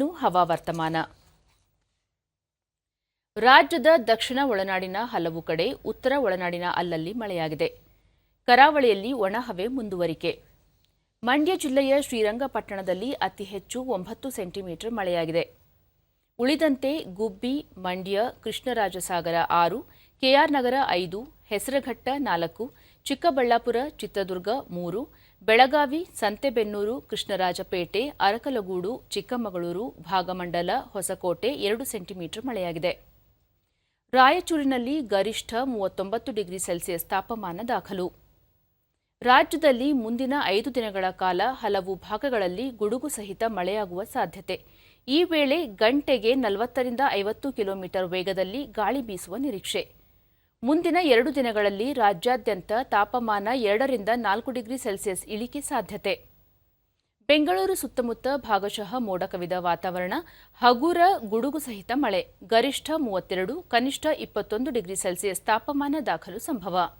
ಇನ್ನು ಹವಾವರ್ತಮಾನ ರಾಜ್ಯದ ದಕ್ಷಿಣ ಒಳನಾಡಿನ ಹಲವು ಕಡೆ ಉತ್ತರ ಒಳನಾಡಿನ ಅಲ್ಲಲ್ಲಿ ಮಳೆಯಾಗಿದೆ. ಕರಾವಳಿಯಲ್ಲಿ ಒಣಹವೆ ಮುಂದುವರಿಕೆ. ಮಂಡ್ಯ ಜಿಲ್ಲೆಯ ಶ್ರೀರಂಗಪಟ್ಟಣದಲ್ಲಿ ಅತಿ ಹೆಚ್ಚು ಒಂಬತ್ತು ಸೆಂಟಿಮೀಟರ್ ಮಳೆಯಾಗಿದೆ. ಉಳಿದಂತೆ ಗುಬ್ಬಿ, ಮಂಡ್ಯ, ಕೃಷ್ಣರಾಜಸಾಗರ ಆರು ಕೆಆರ್ ನಗರ ಐದು, ಹೆಸರಘಟ್ಟ ನಾಲ್ಕು ಚಿಕ್ಕಬಳ್ಳಾಪುರ, ಚಿತ್ರದುರ್ಗ ಮೂರು, ಬೆಳಗಾವಿ, ಸಂತೆಬೆನ್ನೂರು, ಕೃಷ್ಣರಾಜಪೇಟೆ, ಅರಕಲಗೂಡು, ಚಿಕ್ಕಮಗಳೂರು, ಭಾಗಮಂಡಲ, ಹೊಸಕೋಟೆ ಎರಡು ಸೆಂಟಿಮೀಟರ್ ಮಳೆಯಾಗಿದೆ. ರಾಯಚೂರಿನಲ್ಲಿ ಗರಿಷ್ಠ ಮೂವತ್ತೊಂಬತ್ತು ಡಿಗ್ರಿ ಸೆಲ್ಸಿಯಸ್ ತಾಪಮಾನ ದಾಖಲು. ರಾಜ್ಯದಲ್ಲಿ ಮುಂದಿನ ಐದು ದಿನಗಳ ಕಾಲ ಹಲವು ಭಾಗಗಳಲ್ಲಿ ಗುಡುಗು ಸಹಿತ ಮಳೆಯಾಗುವ ಸಾಧ್ಯತೆ. ಈ ವೇಳೆ ಗಂಟೆಗೆ ನಲವತ್ತರಿಂದ ಐವತ್ತು ಕಿಲೋಮೀಟರ್ ವೇಗದಲ್ಲಿ ಗಾಳಿ ಬೀಸುವ ನಿರೀಕ್ಷೆ. ಮುಂದಿನ ಎರಡು ದಿನಗಳಲ್ಲಿ ರಾಜ್ಯಾದ್ಯಂತ ತಾಪಮಾನ ಎರಡರಿಂದ ನಾಲ್ಕು ಡಿಗ್ರಿ ಸೆಲ್ಸಿಯಸ್ ಇಳಿಕೆ ಸಾಧ್ಯತೆ. ಬೆಂಗಳೂರು ಸುತ್ತಮುತ್ತ ಭಾಗಶಃ ಮೋಡ ಕವಿದ ವಾತಾವರಣ, ಹಗುರ ಗುಡುಗು ಸಹಿತ ಮಳೆ, ಗರಿಷ್ಠ ಮೂವತ್ತೆರಡು, ಕನಿಷ್ಠ ಇಪ್ಪತ್ತೊಂದು ಡಿಗ್ರಿ ಸೆಲ್ಸಿಯಸ್ ತಾಪಮಾನ ದಾಖಲು ಸಂಭವ.